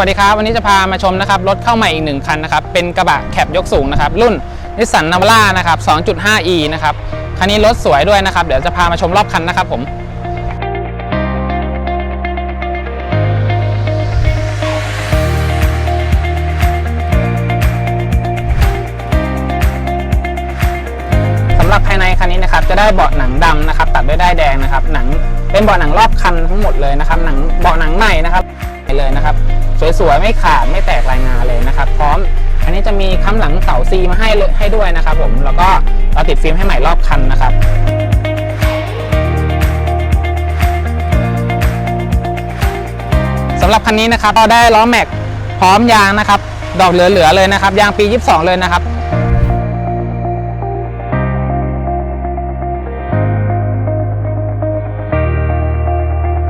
วัสดีครับ วันนี้จะพามาชมนะครับรถเข้าใหม่อีกหนึ่งคันนะครับเป็นกระบะแคปยกสูงนะครับรุ่นนิสสันนาวาร่านะครับ 2.5e นะครับคันนี้รถสวยด้วยนะครับ เดี๋ยวจะพามาชมรอบคันนะครับผมสำหรับภายในคันนี้นะครับจะได้เบาะหนังดำนะครับตัดด้วยด้ายแดงนะครับหนังเป็นเบาะหนังรอบคันทั้งหมดเลยนะครับหนังเบาะหนังใหม่นะครับเลยนะครับ สวยๆไม่ขาดไม่แตกรายงานเลยนะครับพร้อม อันนี้จะมีค้ำหลังเสาซีมาให้เลยให้ด้วยนะครับผมแล้วก็เราติดฟิล์มให้ใหม่รอบคันนะครับสำหรับคันนี้นะครับเราได้ล้อแม็กพร้อมยางนะครับ ดอกเหลือๆเลยนะครับ ยางปี 22 เลยนะครับ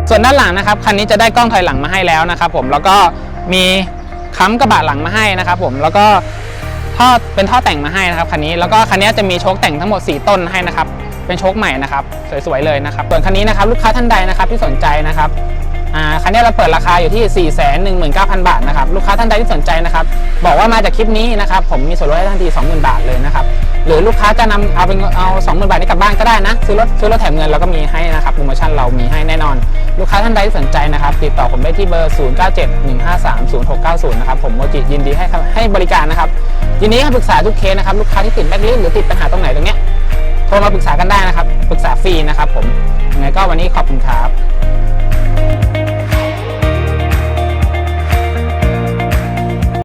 ส่วนด้านหลังนะครับคันนี้จะได้กล้องถอยหลังมาให้แล้วนะครับผมแล้วก็มีค้ำกระบะหลังมาให้นะครับผมแล้วก็ท่อเป็นท่อแต่งมาให้นะครับคันนี้แล้วก็คันนี้จะมีโชคแต่งทั้งหมด 4 ต้นให้นะครับเป็นโชคใหม่นะครับสวยๆเลยนะครับส่วนคันนี้นะครับลูกค้าท่านใดนะครับที่สนใจนะครับคันนี้เราเปิดราคาอยู่ที่ 4 1 9 0 0 0 บาทนะครับลูกค้าท่านใดที่สนใจนะครับบอกว่ามาจากคลิปนี้นะครับผมมีส่วนลดให้ทันที 20,000 บาทเลยนะครับหรือลูกค้าจะนำเอาเป็นเอา 20,000 บาทนี้กลับบ้านก็ได้นะซื้อรถซื้อรถแถมเงินเราก็มีให้นะครับโปรโมชั่นเรามีให้แน่นอนานใดสนใจนะครับ ติดต่อผมได้ที่เบอร์ 0971530690 นะครับผมโมจิยินดีให้ให้บริการนะครับยินดีให้ปรึกษาทุกเคสนะครับลูกค้าที่ติดแบ็คลิสหรือติดปัญหาตรงไหนตรงเนี้ยโทรมาปรึกษากันได้นะครับปรึกษาฟรีนะครับผมยังไงก็วันนี้ขอบคุณครับ